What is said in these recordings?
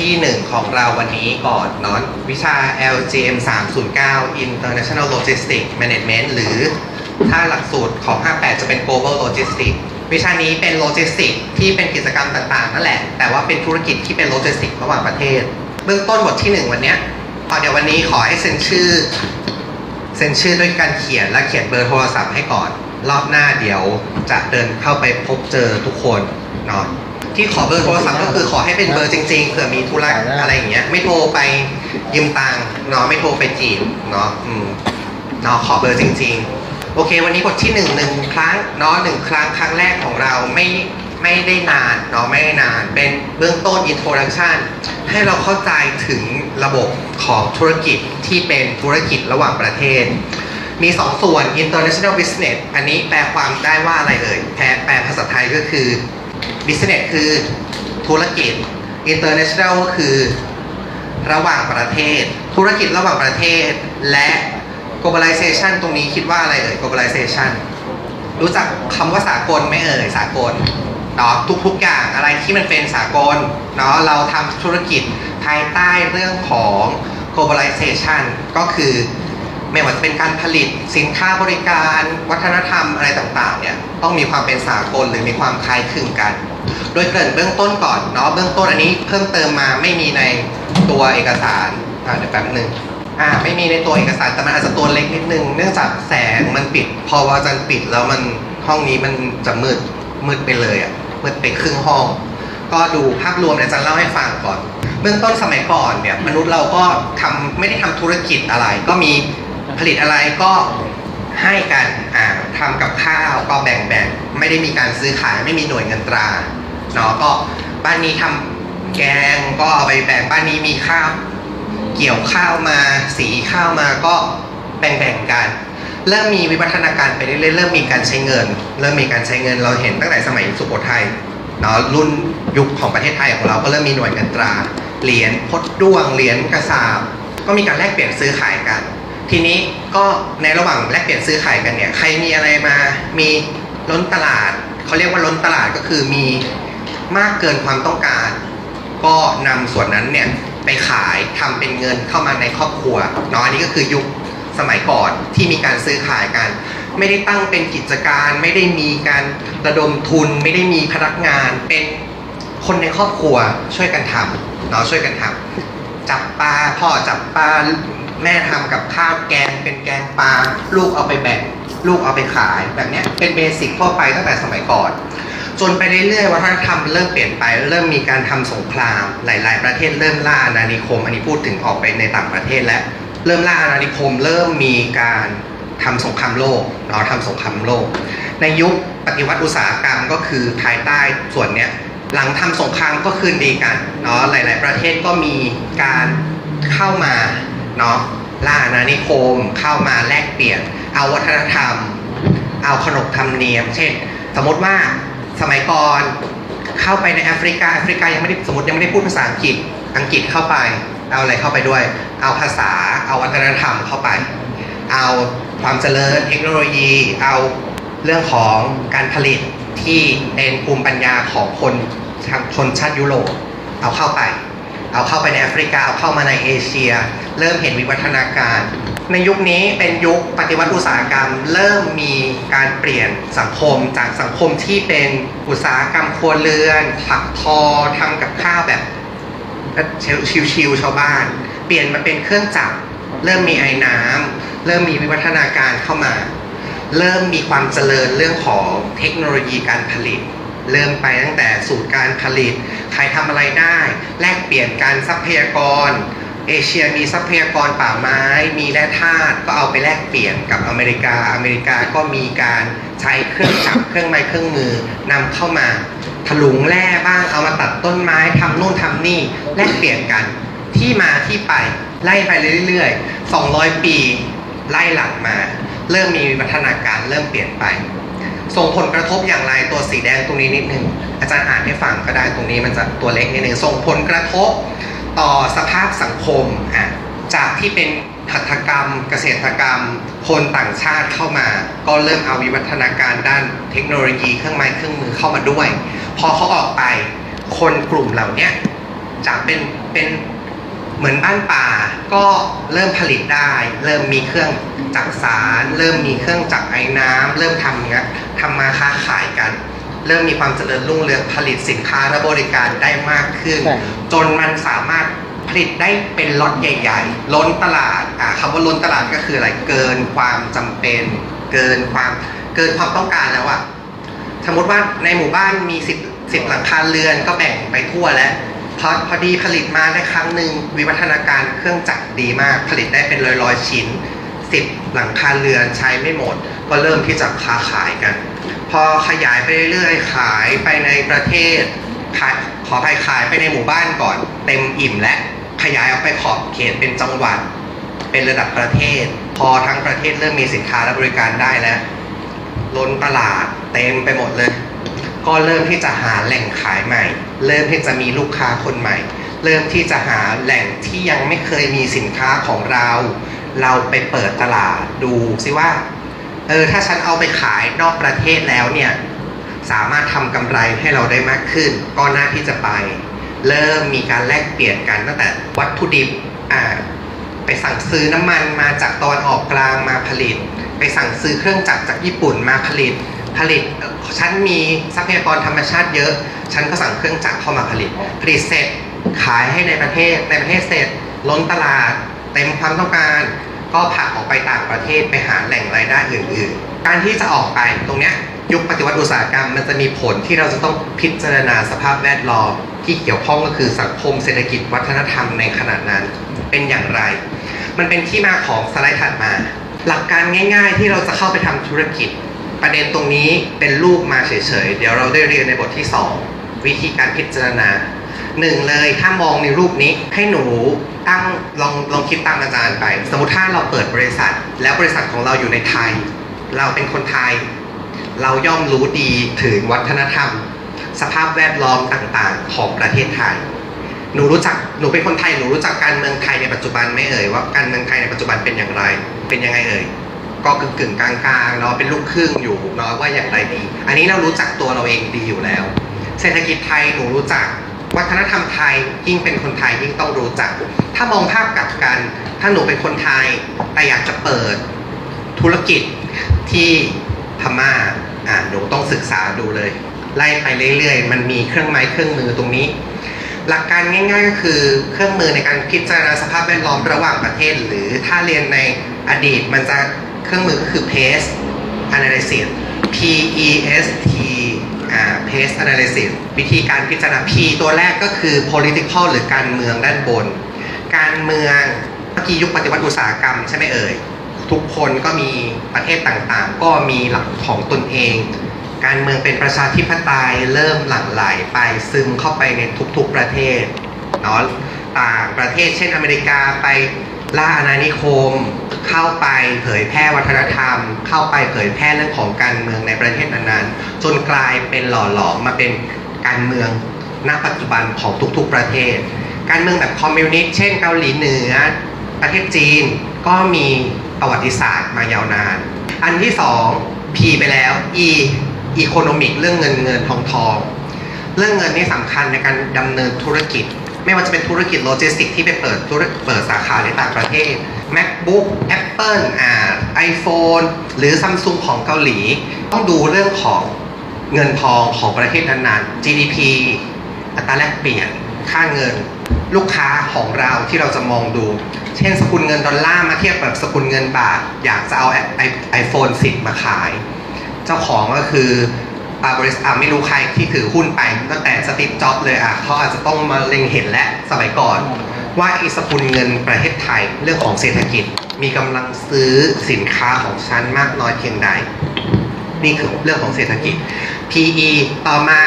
ททีหนึ่1 ของเราวันนี้ก่อนเนาะวิชา LGM 309 International Logistics Management หรือถ้าหลักสูตรของ 58 จะเป็น Global Logistics วิชานี้เป็นโลจิสติกที่เป็นกิจกรรมต่างๆนั่นแหละ แต่ว่าเป็นธุรกิจที่เป็นโลจิสติกระหว่างประเทศ เบื้องต้นบททีหนึ่1 วันนี้พอเดี๋ยววันนี้ขอให้เซ็นชื่อ เซ็นชื่อด้วยการเขียนและเขียนเบอร์โทรศัพท์ให้ก่อน รอบหน้าเดี๋ยวจะเดินเข้าไปพบเจอทุกคนนาะ ที่ขอเบอร์โทรศัพท์ก็คือขอให้เป็นเบอร์จริงๆเผื่อมีธุระอะไรอย่างเงี้ยไม่โทรไปยืมตังค์เนาะไม่โทรไปจีบเนาะอืมเนาะขอเบอร์จริง ๆ โอเค วันนี้บทที่หนึ่งหนึ่งครั้งเนาะหนึ่งครั้งครั้งแรกของเราไม่ไม่ได้นานเนาะไม่ได้นาน เป็นเบื้องต้น introduction ให้เราเข้าใจถึงระบบของธุรกิจที่เป็นธุรกิจระหว่างประเทศ มีสองส่วน international business อันนี้แปลความได้ว่าอะไรเอ่ยแปลแปลภาษาไทยก็คือ business คือธุรกิจ international ก็คือระหว่างประเทศ ธุรกิจระหว่างประเทศ และ globalization ตรงนี้คิดว่าอะไรเอ่ย globalization รู้จักคำว่าสากลไหมเอ่ยสากลเนาะทุกๆอย่างอะไรที่มันเป็นสากลเนาะเราทำธุรกิจภายใต้เรื่องของ globalization ก็คือไม่ว่าจะเป็นการผลิตสินค้าบริการ วัฒนธรรมอะไรต่างๆเนี่ยต้องมีความเป็นสากลหรือมีความคล้ายคลึงกัน โดยเกริ่นเบื้องต้นก่อนเนาะเบื้องต้นอันนี้เพิ่มเติมมาไม่มีในตัวเอกสารอ่าเดี๋ยวแป๊บหนึ่งอ่าไม่มีในตัวเอกสารแต่มันอาจจะตัวเล็กนิดนึงเนื่องจากแสงมันปิด พอว่าจันปิดแล้วมันห้องนี้มันจะมืดมืดไปเลยอะมืดไปครึ่งห้อง ก็ดูภาพรวมเดี๋ยวจะเล่าให้ฟังก่อน เบื้องต้นสมัยก่อนเนี่ยมนุษย์เราก็ทำไม่ได้ทำธุรกิจอะไร ก็มีผลิตอะไรก็ให้กันอ่าทำกับข้าวก็แบ่งแบ่งๆ ไม่ได้มีการซื้อขายไม่มีหน่วยเงินตราเนาะก็บ้านนี้ทำแกงก็เอาไปแบ่งบ้านนี้มีข้าวเกี่ยวข้าวมาสีข้าวมาก็แบ่งๆกัน เริ่มมีวิวัฒนาการไปเรื่อยๆเริ่มมีการใช้เงิน เริ่มมีการใช้เงินเราเห็นตั้งแต่สมัยสุโขทัยเนาะรุ่นยุคของประเทศไทยของเราก็เริ่มมีหน่วยเงินตราเหรียญพดด้วงเหรียญกระสาบก็มีการแลกเปลี่ยนซื้อขายกัน ทีนี้ก็ในระหว่างแลกเปลี่ยนซื้อขายกันเนี่ยใครมีอะไรมามี ล้นตลาดเขาเรียกว่าล้นตลาดก็คือมีมากเกินความต้องการ ก็นำส่วนนั้นเนี่ยไปขายทำเป็นเงินเข้ามาในครอบครัวเนาะอันนี้ก็คือยุคสมัยก่อนที่มีการซื้อขายกัน ไม่ได้ตั้งเป็นกิจการ ไม่ได้มีการระดมทุน ไม่ได้มีพนักงานเป็นคนในครอบครัวช่วยกันทำเนาะช่วยกันทำจับปลาพ่อจับปลา แม่ทำกับข้าวแกงเป็นแกงปลาลูกเอาไปแบ่ง ลูกเอาไปขายแบบนี้เป็นเบสิกทั่วไปตั้งแต่สมัยก่อน จนไปเรื่อยๆวัฒนธรรมเริ่มเปลี่ยนไป เริ่มมีการทำสงคราม หลาย ๆ ประเทศเริ่มล่าอาณานิคม อันนี้พูดถึงออกไปในต่างประเทศแล้วเริ่มล่าอาณานิคม เริ่มมีการทำสงครามโลกเนาะทำสงครามโลก ในยุคปฏิวัติอุตสาหกรรมก็คือภายใต้ส่วนเนี้ยหลังทำสงครามก็คืนดีกันเนาะหลาย ๆ ประเทศก็มีการเข้ามา เนาะล่าอาณานิคมเข้ามาแลกเปลี่ยน เอาวัฒนธรรม เอาขนบธรรมเนียม เช่น สมมติว่าสมัยก่อนเข้าไปในแอฟริกาแอฟริกายังไม่ได้สมมติยังไม่ได้พูดภาษาอังกฤษอังกฤษเข้าไป เอาอะไรเข้าไปด้วย เอาภาษา เอาวัฒนธรรมเข้าไป เอาความเจริญเทคโนโลยี เอาเรื่องของการผลิตที่เป็นภูมิปัญญาของคนชนชาติยุโรปเอาเข้าไป เอาเข้าไปในแอฟริกา เอาเข้ามาในเอเชีย เริ่มเห็นวิวัฒนาการ ในยุคนี้เป็นยุคปฏิวัติอุตสาหกรรม เริ่มมีการเปลี่ยนสังคมจากสังคมที่เป็นอุตสาหกรรมครัวเรือนถักทอทำกับข้าวแบบชิวๆชาวบ้าน เปลี่ยนมาเป็นเครื่องจักรเริ่มมีไอ้น้ำเริ่มมีวิวัฒนาการเข้ามา เริ่มมีความเจริญเรื่องของเทคโนโลยีการผลิต เริ่มไปตั้งแต่สูตรการผลิต ใครทำอะไรได้ แลกเปลี่ยนการทรัพยากร เอเชียมีทรัพยากรป่าไม้ มีแร่ธาตุก็เอาไปแลกเปลี่ยนกับอเมริกา อเมริกาก็มีการใช้เครื่องจักรเครื่องไม้เครื่องมือนำเข้ามาถลุงแร่บ้างเอามาตัดต้นไม้ทำนู่นทำนี่แลกเปลี่ยนกันที่มาที่ไปไล่ไปเรื่อยๆ 200 ปีไล่หลังมา เริ่มมีวิวัฒนาการเริ่มเปลี่ยนไป ส่งผลกระทบอย่างไรตัวสีแดงตรงนี้นิดนึงอาจารย์อ่านให้ฟังก็ได้ตรงนี้มันจะตัวเล็กนิดนึงส่งผลกระทบ ต่อสภาพสังคมอะจากที่เป็นหัตถกรรม เกษตรกรรม คนต่างชาติเข้ามา ก็เริ่มเอาวิวัฒนาการด้านเทคโนโลยีเครื่องไม้เครื่องมือเข้ามาด้วย พอเขาออกไป คนกลุ่มเหล่านี้จากเป็นเป็นเหมือนบ้านป่าก็เริ่มผลิตได้ เริ่มมีเครื่องจักสาร เริ่มมีเครื่องจักรไอ้น้ำเริ่มทำเงี้ยทำมาค้าขายกัน เริ่มมีความเจริญรุ่งเรืองผลิตสินค้าและบริการได้มากขึ้น ใช่ จนมันสามารถผลิตได้เป็นล็อตใหญ่ ๆ ล้นตลาดอ่าคำว่าล้นตลาดก็คืออะไรเกินความจำเป็น เกินความเกินความต้องการแล้วอะสมมติว่าในหมู่บ้านมีสิบสิบหลังคาเรือนก็แบ่งไปทั่วแล้วพอพอดีผลิตมาได้ครั้งหนึ่งวิวัฒนาการเครื่องจักรดีมาก ผลิตได้เป็นร้อยร้อยๆชิ้นสิบหลังคาเรือนใช้ไม่หมด ก็เริ่มที่จะค้าขายกัน พอขยายไปเรื่อยๆ ขายไปในประเทศขายขออภัยขายไปในหมู่บ้านก่อน เต็มอิ่มและขยายออกไปขอบเขตเป็นจังหวัด เป็นระดับประเทศ พอทั้งประเทศเริ่มมีสินค้าและบริการได้แล้วล้นตลาดเต็มไปหมดเลย ก็เริ่มที่จะหาแหล่งขายใหม่ เริ่มที่จะมีลูกค้าคนใหม่ เริ่มที่จะหาแหล่งที่ยังไม่เคยมีสินค้าของเรา เราไปเปิดตลาดดูซิว่า เออถ้าฉันเอาไปขายนอกประเทศแล้วเนี่ยสามารถทำกำไรให้เราได้มากขึ้น ก็น่าที่จะไป เริ่มมีการแลกเปลี่ยนกันตั้งแต่วัตถุดิบอ่าไปสั่งซื้อน้ำมันมาจากตอนออกกลางมาผลิต ไปสั่งซื้อเครื่องจักรจากญี่ปุ่นมาผลิตผลิตฉันมีทรัพยากรธรรมชาติเยอะ ฉันก็สั่งเครื่องจักรเข้ามาผลิต ผลิตเสร็จขายให้ในประเทศในประเทศเสร็จล้นตลาด เต็มความต้องการ ก็ผลักออกไปต่างประเทศไปหาแหล่งรายได้อื่น ๆ การที่จะออกไปตรงเนี้ยยุคปฏิวัติอุตสาหกรรมมันจะมีผลที่เราจะต้องพิจารณาสภาพแวดล้อมที่เกี่ยวข้องก็คือสังคมเศรษฐกิจวัฒนธรรมในขณะนั้นเป็นอย่างไร มันเป็นที่มาของสไลด์ถัดมา หลักการง่าย ๆ ที่เราจะเข้าไปทำธุรกิจ ประเด็นตรงนี้เป็นรูปมาเฉยๆ เดี๋ยวเราได้เรียนในบทที่ 2 วิธีการพิจารณา หนึ่งเลยถ้ามองในรูปนี้ให้หนูตั้งลองลองคิดตามอาจารย์ไป สมมติถ้าเราเปิดบริษัท แล้วบริษัทของเราอยู่ในไทย เราเป็นคนไทย เราย่อมรู้ดีถึงวัฒนธรรม สภาพแวดล้อมต่างๆ ของประเทศไทยหนูรู้จักหนูเป็นคนไทยหนูรู้จักการเมืองไทยในปัจจุบันไหม่เอ่ยว่าการเมืองไทยในปัจจุบันเป็นอย่างไร เป็นยังไงเอ่ยก็กึ่งกึ่งกลางๆเนาะเป็นลูกครึ่งอยู่เนาะว่าอย่างไรดี อันนี้เรารู้จักตัวเราเองดีอยู่แล้ว เศรษฐกิจไทยหนูรู้จัก วัฒนธรรมไทยยิ่งเป็นคนไทยยิ่งต้องรู้จัก ถ้ามองภาพกลับกัน ถ้าหนูเป็นคนไทยแต่อยากจะเปิดธุรกิจที่พม่าอ่าหนูต้องศึกษาดูเลย ไล่ไปเรื่อยๆ มันมีเครื่องไม้เครื่องมือตรงนี้ หลักการง่าย ๆ ก็คือเครื่องมือในการพิจารณาสภาพแวดล้อมระหว่างประเทศ หรือถ้าเรียนในอดีตมันจะเครื่องมือก็คือ PACE Analysis P E S T อ่า PACE Analysis วิธีการพิจารณา P ตัวแรกก็คือ political หรือการเมืองด้านบน การเมืองเมื่อกี้ยุคปฏิวัติอุตสาหกรรมใช่ไหมเอ่ย ทุกคนก็มีประเทศต่างๆ ก็มีหลักของตนเอง การเมืองเป็นประชาธิปไตยเริ่มหลั่งไหลไปซึมเข้าไปในทุกๆประเทศเนาะต่างประเทศเช่นอเมริกาไป ล่าอาณานิคม เข้าไปเผยแพร่วัฒนธรรม เข้าไปเผยแพร่เรื่องของการเมืองในประเทศนั้นๆ จนกลายเป็นหล่อหลอมมาเป็นการเมืองณปัจจุบันของทุกๆประเทศ การเมืองแบบคอมมิวนิสต์เช่นเกาหลีเหนือ ประเทศจีนก็มีประวัติศาสตร์มายาวนาน อันที่สอง P ไปแล้ว E อีโคโนมิกเรื่องเงินเงินทองทอง เรื่องเงินนี่สำคัญในการดำเนินธุรกิจ ไม่ว่าจะเป็นธุรกิจโลจิสติกที่ไปเปิดธุรเปิดสาขาในต่างประเทศ MacBook Apple อ่า iPhone หรือ Samsung ของเกาหลี ต้องดูเรื่องของเงินทองของประเทศนั้นๆ GDP อัตราแลกเปลี่ยน ค่าเงิน ลูกค้าของเราที่เราจะมองดู เช่นสกุลเงินดอลลาร์มาเทียบกับสกุลเงินบาท อยากจะเอาไอโฟน10มาขาย เจ้าของก็คือ อ่าบริษัทอ่าไม่รู้ใครที่ถือหุ้นไปตั้งแต่สตีฟจ็อบเลยอะเขาอาจจะต้องมาเล็งเห็นและสมัยก่อน ว่าไอีสกุลเงินประเทศไทยเรื่องของเศรษฐกิจ มีกำลังซื้อสินค้าของฉันมากน้อยเพียงใด นี่คือเรื่องของเศรษฐกิจ PE ต่อมา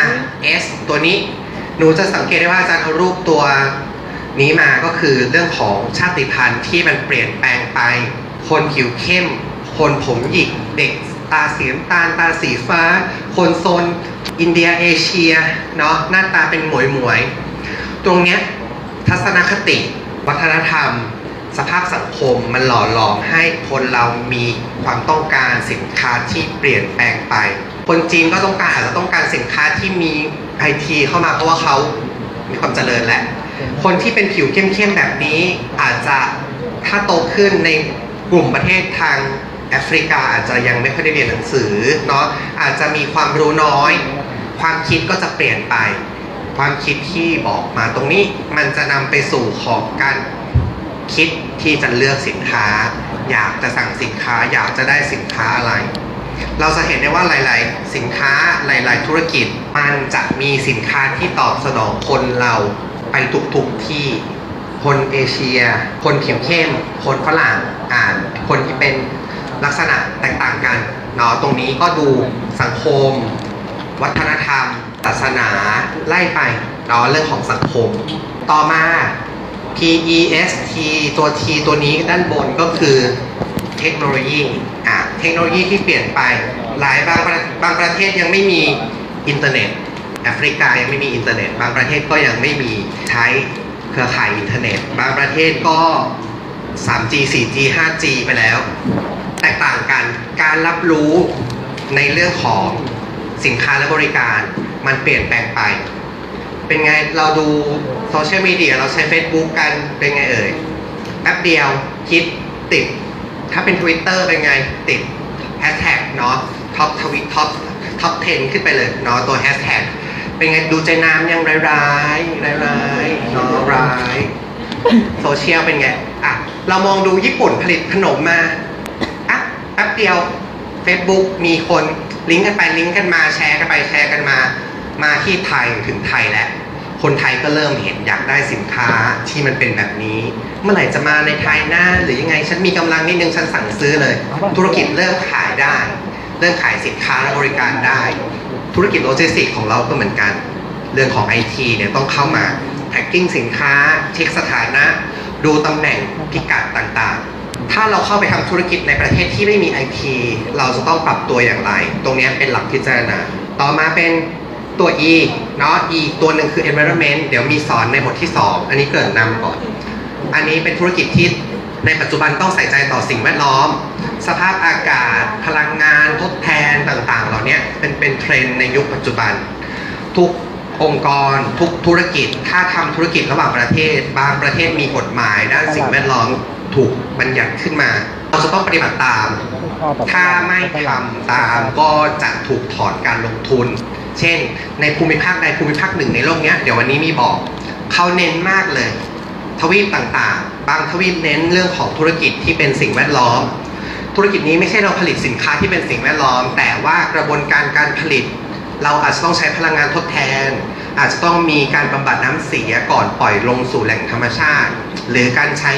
S ตัวนี้หนูจะสังเกตได้ว่าอาจารย์เอารูปตัวนี้มาก็คือเรื่องของชาติพันธุ์ที่มันเปลี่ยนแปลงไป คนผิวเข้ม คนผมหยิกเด็กตาสีน้ำตาลตาสีฟ้า คนโซนอินเดียเอเชียเนาะหน้าตาเป็นหมวยหมวย ตรงเนี้ยทัศนคติ วัฒนธรรม สภาพสังคมมันหล่อหลอมให้คนเรามีความต้องการสินค้าที่เปลี่ยนแปลงไป คนจีนก็ต้องการอาจจะต้องการสินค้าที่มีไอทีเข้ามาเพราะว่าเขามีความเจริญแหละ คนที่เป็นผิวเข้มๆแบบนี้อาจจะถ้าโตขึ้นในกลุ่มประเทศทาง แอฟริกาอาจจะยังไม่ค่อยได้เรียนหนังสือเนาะอาจจะมีความรู้น้อย ความคิดก็จะเปลี่ยนไป ความคิดที่บอกมาตรงนี้มันจะนำไปสู่ของการคิดที่จะเลือกสินค้า อยากจะสั่งสินค้าอยากจะได้สินค้าอะไร เราจะเห็นได้ว่าหลาย ๆ สินค้าหลาย ๆ ธุรกิจมันจะมีสินค้าที่ตอบสนองคนเราไปทุก ๆ ที่คนเอเชีย คนผิวเข้ม คนฝรั่งอ่าน คนที่เป็น ลักษณะแตกต่างกันเนาะตรงนี้ก็ดูสังคม วัฒนธรรมศาสนาไล่ไปเนาะเรื่องของสังคม ต่อมา P E S T ตัว T ตัวนี้ด้านบนก็คือเทคโนโลยีอะเทคโนโลยีที่เปลี่ยนไปหลายบางบางประเทศยังไม่มีอินเทอร์เน็ตแอฟริกายังไม่มีอินเทอร์เน็ต บางประเทศก็ยังไม่มีใช้เครือข่ายอินเทอร์เน็ต บางประเทศก็ 3G 4G 5G ไปแล้ว แตกต่างกัน การรับรู้ในเรื่องของสินค้าและบริการมันเปลี่ยนแปลงไป เป็นไงเราดูโซเชียลมีเดียเราใช้ Facebook กันเป็นไงเอ่ยแป๊บเดียวคิดติด ถ้าเป็น Twitter เป็นไงติดแฮชแท็กเนาะท็อปทวิตท็อปท็อป 10 ขึ้นไปเลยเนาะตัวแฮชแท็กเป็นไงดูใจน้ำยังร้ายร้ายร้ายร้ายเนาะร้ายโซเชียลเป็นไงอะเรามองดูญี่ปุ่นผลิตขนมมา แป๊บเดียว Facebook มีคนลิงก์กันไปลิงก์กันมาแชร์กันไปแชร์กันมา มาที่ไทยถึงไทยแล้วคนไทยก็เริ่มเห็นอยากได้สินค้าที่มันเป็นแบบนี้ เมื่อไหร่จะมาในไทยหน้าหรือยังไงฉันมีกำลังนิดนึงฉันสั่งซื้อเลย ธุรกิจเริ่มขายได้ เริ่มขายสินค้าและบริการได้ ธุรกิจโลจิสติกส์ของเราก็เหมือนกัน เรื่องของไอทีเนี่ยต้องเข้ามาแพ็กกิ้งสินค้าเช็คสถานะ ดูตำแหน่งพิกัดต่างๆ ถ้าเราเข้าไปทำธุรกิจในประเทศที่ไม่มีไอทีเราจะต้องปรับตัวอย่างไร ตรงนี้เป็นหลักพิจารณา ต่อมาเป็นตัว E เนาะ E ตัวหนึ่งคือ environment เดี๋ยวมีสอนในบทที่ 2 อันนี้เกิดนำก่อน อันนี้เป็นธุรกิจที่ในปัจจุบันต้องใส่ใจต่อสิ่งแวดล้อม สภาพอากาศ พลังงาน ทดแทนต่างๆ เหล่านี้เป็นเป็นเทรนด์ในยุคปัจจุบัน ทุกองค์กร ทุกธุรกิจ ถ้าทำธุรกิจระหว่างประเทศ บางประเทศมีกฎหมายด้านสิ่งแวดล้อมถูก บัญญัติขึ้นมา เราจะต้องปฏิบัติตาม ถ้าไม่ทำตามก็จะถูกถอนการลงทุน เช่น ในภูมิภาคใดภูมิภาคหนึ่งในโลกเนี้ยเดี๋ยววันนี้มีบอกเขาเน้นมากเลย ทวีปต่างๆ บางทวีปเน้นเรื่องของธุรกิจที่เป็นสิ่งแวดล้อม ธุรกิจนี้ไม่ใช่เราผลิตสินค้าที่เป็นสิ่งแวดล้อม แต่ว่ากระบวนการการผลิต เราอาจจะต้องใช้พลังงานทดแทนอาจจะต้องมีการบำบัดน้ำเสียก่อนปล่อยลงสู่แหล่งธรรมชาติ หรือการใช้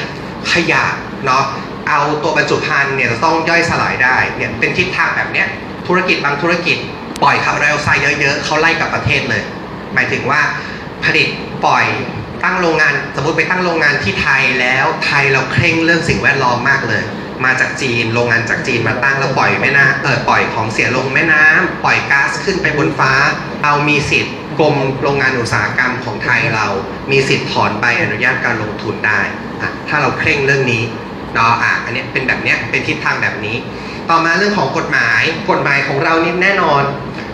ขยะ เนาะเอาตัวบรรจุภัณฑ์เนี่ยจะต้องย่อยสลายได้เนี่ยเป็นทิศทางแบบเนี้ยธุรกิจบางธุรกิจปล่อยคาร์บอนไดออกไซด์เยอะๆเขาไล่กับประเทศเลย หมายถึงว่าผลิตปล่อยตั้งโรงงาน สมมติไปตั้งโรงงานที่ไทยแล้วไทยเราเคร่งเรื่องสิ่งแวดล้อมมากเลย มาจากจีนโรงงานจากจีนมาตั้งแล้วปล่อยแม่น้ำเออปล่อยของเสียลงแม่น้ำปล่อยก๊าซขึ้นไปบนฟ้าเรามีสิทธิ์กรมโรงงานอุตสาหกรรมของไทยเรา มีสิทธิ์ถอนใบอนุญาตการลงทุนได้ถ้าเราเคร่งเรื่องนี้ เนาะอะอันนี้เป็นแบบเนี้ยเป็นทิศทางแบบนี้ ต่อมาเรื่องของกฎหมาย กฎหมายของเรานี่แน่นอน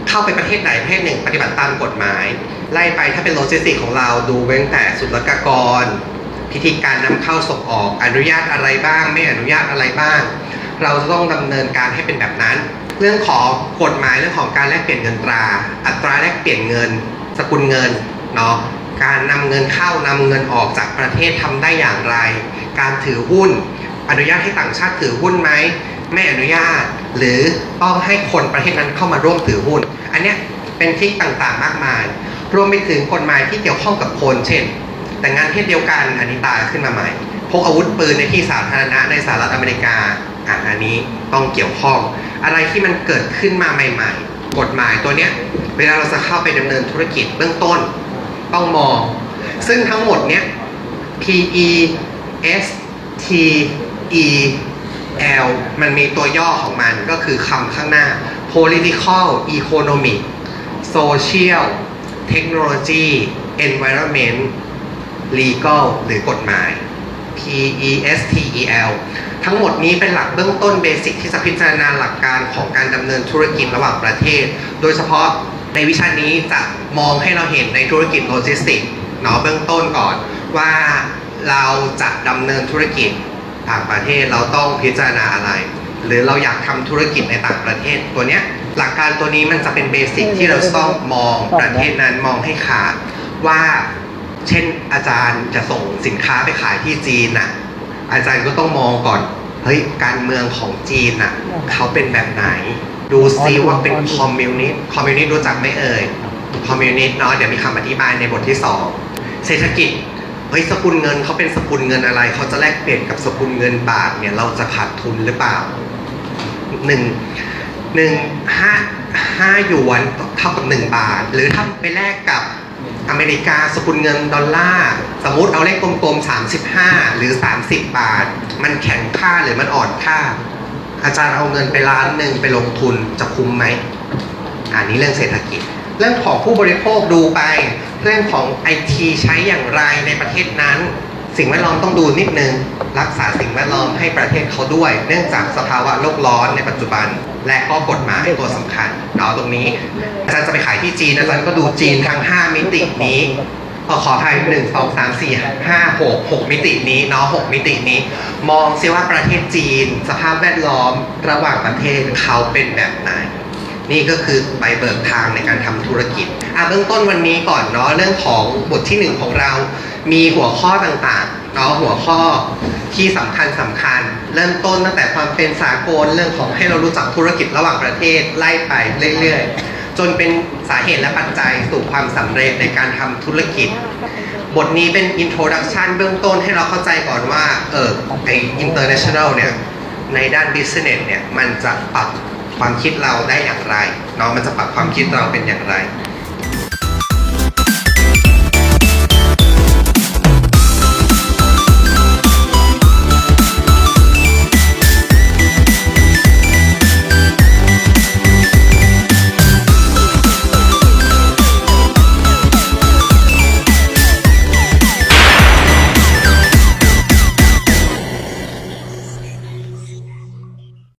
เข้าไปประเทศไหนประเทศหนึ่ง ปฏิบัติตามกฎหมาย ไล่ไปถ้าเป็นโลจิสติกของเราดูเว้นแต่ศุลกากร พิธีการนำเข้าส่งออก อนุญาตอะไรบ้าง ไม่อนุญาตอะไรบ้าง เราจะต้องดำเนินการให้เป็นแบบนั้น เรื่องของกฎหมายเรื่องของการแลกเปลี่ยนเงินตรา อัตราแลกเปลี่ยนเงิน สกุลเงินเนาะการนำเงินเข้านำเงินออกจากประเทศทำได้อย่างไร การถือหุ้น อนุญาตให้ต่างชาติถือหุ้นไหมไม่อนุญาต หรือต้องให้คนประเทศนั้นเข้ามาร่วมถือหุ้น อันเนี้ยเป็นที่ต่างๆมากมาย รวมไปถึงกฎหมายที่เกี่ยวข้องกับคน เช่น แต่งงานเพศเดียวกันอันนี้ตาขึ้นมาใหม่พกอาวุธปืนในที่สาธารณะในสหรัฐอเมริกาอะอันนี้ต้องเกี่ยวข้อง อะไรที่มันเกิดขึ้นมาใหม่ ๆ กฎหมายตัวเนี้ยเวลาเราจะเข้าไปดำเนินธุรกิจเบื้องต้น ต้องมอง ซึ่งทั้งหมดเนี้ย P E S T E L มันมีตัวย่อของมันก็คือคำข้างหน้า political economic social technology environment legal หรือกฎหมาย P.E.S.T.E.L ทั้งหมดนี้เป็นหลักเบื้องต้นเบสิกที่จะพิจารณาหลักการของการดำเนินธุรกิจระหว่างประเทศ โดยเฉพาะในวิชานี้จะมองให้เราเห็นในธุรกิจโลจิสติกส์เนาะเบื้องต้นก่อนว่าเราจะดำเนินธุรกิจ ต่างประเทศเราต้องพิจารณาอะไร หรือเราอยากทำธุรกิจในต่างประเทศตัวเนี้ยหลักการตัวนี้มันจะเป็นเบสิกที่เราต้องมองประเทศนั้นมองให้ขาดว่าเช่นอาจารย์จะส่งสินค้าไปขายที่จีนน่ะอาจารย์ก็ต้องมองก่อนเฮ้ยการเมืองของจีนน่ะเขาเป็นแบบไหน ดูซิว่าเป็นคอมมิวนิสต์คอมมิวนิสต์รู้จักไหมเอ่ยคอมมิวนิสต์เนาะเดี๋ยวมีคำอธิบายในบทที่สองเศรษฐกิจ เฮ้ยสกุลเงินเขาเป็นสกุลเงินอะไรเขาจะแลกเปลี่ยนกับสกุลเงินบาทเนี่ยเราจะขาดทุนหรือเปล่าหนึ่งหนึ่งห้าห้าหยวนเท่ากับหนึ่งบาท หรือถ้าไปแลกกับอเมริกาสกุลเงินดอลลาร์สมมติเอาเลขกลมๆ 35 หรือ 30 บาท มันแข็งค่าหรือมันอ่อนค่า อาจารย์เอาเงินไปล้านหนึ่งไปลงทุนจะคุ้มไหมอันนี้เรื่องเศรษฐกิจ เรื่องของผู้บริโภคดูไป เรื่องของไอทีใช้อย่างไรในประเทศนั้น สิ่งแวดล้อมต้องดูนิดนึง รักษาสิ่งแวดล้อมให้ประเทศเขาด้วย เนื่องจากสภาวะโลกร้อนในปัจจุบัน และก็กฎหมายตัวสำคัญเนาะตรงนี้อาจารย์จะไปขายที่จีนอาจารย์ก็ดูจีนทั้ง 5 มิตินี้ขอขออภัยหนึ่งสองสามสี่ห้าหกหกมิตินี้เนาะหกมิตินี้ มองซิว่าประเทศจีน สภาพแวดล้อมระหว่างประเทศเขาเป็นแบบไหน นี่ก็คือใบเบิกทางในการทำธุรกิจอะเบื้องต้นวันนี้ก่อนเนาะเรื่องของบทที่หนึ่งของเรา มีหัวข้อต่างๆเนาะหัวข้อที่สำคัญสำคัญ เริ่มต้นตั้งแต่ความเป็นสากลเรื่องของให้เรารู้จักธุรกิจระหว่างประเทศไล่ไปเรื่อยๆ จนเป็นสาเหตุและปัจจัยสู่ความสำเร็จในการทำธุรกิจ บทนี้เป็น introduction เบื้องต้นให้เราเข้าใจก่อนว่าเออไอ international เนี่ยในด้าน business เนี่ยมันจะปรับ ความคิดเราได้อย่างไรเนาะมันจะปรับความคิดเราเป็นอย่างไร